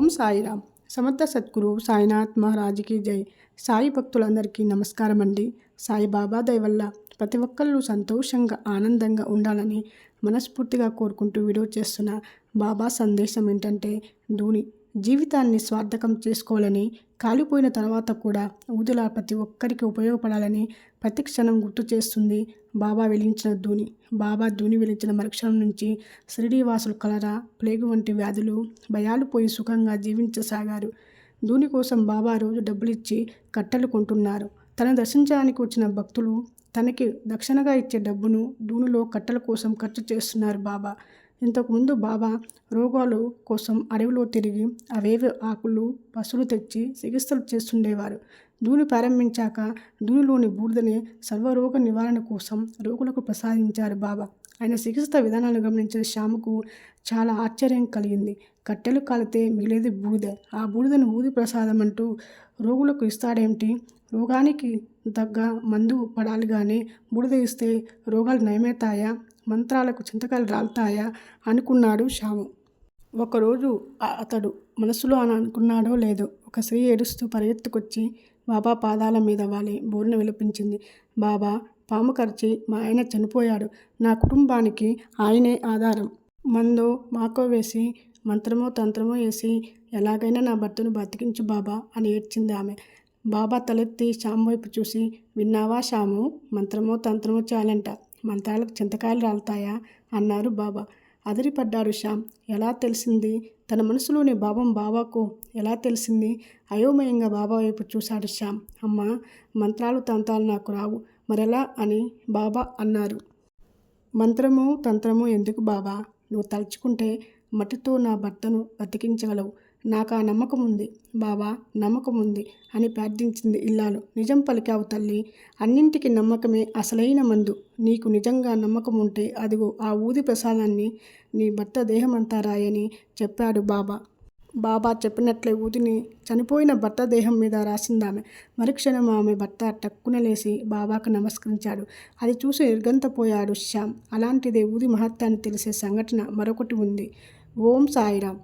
ఓం సాయిరామ్. సమర్థ సద్గురు సాయినాథ్ మహారాజ్కి జై. సాయి భక్తులందరికీ నమస్కారం అండి సాయిబాబా దయ వల్ల ప్రతి ఒక్కళ్ళు సంతోషంగా ఆనందంగా ఉండాలని మనస్ఫూర్తిగా కోరుకుంటూ వీడియో చేస్తున్న బాబా సందేశం ఏంటంటే ధోని జీవితాన్ని స్వార్థకం చేసుకోవాలని కాలిపోయిన తర్వాత కూడా ఊదుల ప్రతి ఒక్కరికి ఉపయోగపడాలని ప్రతి క్షణం గుర్తు చేస్తుంది బాబా వెలిగించిన ధూని బాబా ధూని వెలిగించిన మరుక్షణం నుంచి శ్రీనివాసులు కలరా ప్లేగు వంటి వ్యాధులు భయాలు పోయి సుఖంగా జీవించసాగారు. ధూని కోసం బాబా రోజు డబ్బులిచ్చి కట్టెలు కొంటున్నారు. తన దర్శించడానికి వచ్చిన భక్తులు తనకి దక్షిణగా ఇచ్చే డబ్బును దూనిలో కట్టెల కోసం ఖర్చు చేస్తున్నారు బాబా. ఇంతకుముందు బాబా రోగాలు కోసం అడవిలో తిరిగి అవేవి ఆకులు పసులు తెచ్చి చికిత్సలు చేస్తుండేవారు. దూని ప్రారంభించాక దూనిలోని బూడిదని సర్వరోగ నివారణ కోసం రోగులకు ప్రసాదించారు బాబా. ఆయన చికిత్స విధానాలను గమనించిన శ్యాముకు చాలా ఆశ్చర్యం కలిగింది. కట్టెలు కాలితే మిగిలేది బూడిద. ఆ బూడిదను ఊది ప్రసాదం అంటూ రోగులకు ఇస్తాడేమిటి? రోగానికి తగ్గ మందు పడాలి కానీ బూడిద ఇస్తే రోగాలు నయమవుతాయా? మంత్రాలకు చింతకాయలు రాలుతాయా? అనుకున్నాడు శ్యాము. ఒకరోజు అతడు మనసులో అని అనుకున్నాడో లేదో ఒక స్త్రీ ఏడుస్తూ పరిగెత్తుకొచ్చి బాబా పాదాల మీద వాలి బోరున విలపించింది. బాబా పాము కరిచి మా ఆయన చనిపోయాడు. నా కుటుంబానికి ఆయనే ఆధారం. మందో మాకో వేసి మంత్రమో తంత్రమో వేసి ఎలాగైనా నా భర్తను బతికించు బాబా అని ఏడ్చింది ఆమె. బాబా తలెత్తి శ్యామ్ వైపు చూసి విన్నావా శ్యాము? మంత్రమో తంత్రమో చాలంట మంత్రాలకు చింతకాయలు రాలుతాయా? అన్నారు బాబా. అదిరిపడ్డారు శ్యామ్. ఎలా తెలిసింది? తన మనసులోని భావం బాబాకు ఎలా తెలిసింది? అయోమయంగా బాబా వైపు చూశాడు శ్యామ్. అమ్మ మంత్రాలు తంత్రాలు నాకు రావు. మరెలా అని బాబా అన్నారు. మంత్రము తంత్రము ఎందుకు బాబా? నువ్వు తలుచుకుంటే మట్టితో నా భర్తను బతికించగలవు. నాకు ఆ నమ్మకం ఉంది బాబా నమ్మకం ఉంది అని ప్రార్థించింది ఇల్లాలు. నిజం పలికావు తల్లి. అన్నింటికి నమ్మకమే అసలైన మందు. నీకు నిజంగా నమ్మకం ఉంటే అదిగో ఆ ఊది ప్రసాదాన్ని నీ భర్త దేహమంతా రాయని చెప్పాడు బాబా. బాబా చెప్పినట్లే ఊదిని చనిపోయిన భర్త దేహం మీద రాసిందామె. మరుక్షణం ఆమె భర్త టక్కున లేచి బాబాకు నమస్కరించాడు. అది చూసి నిర్గంతపోయాడు శ్యామ్. అలాంటిదే ఊది మహత్యాన్ని తెలిసే సంఘటన మరొకటి ఉంది. ఓం సాయిరామ్.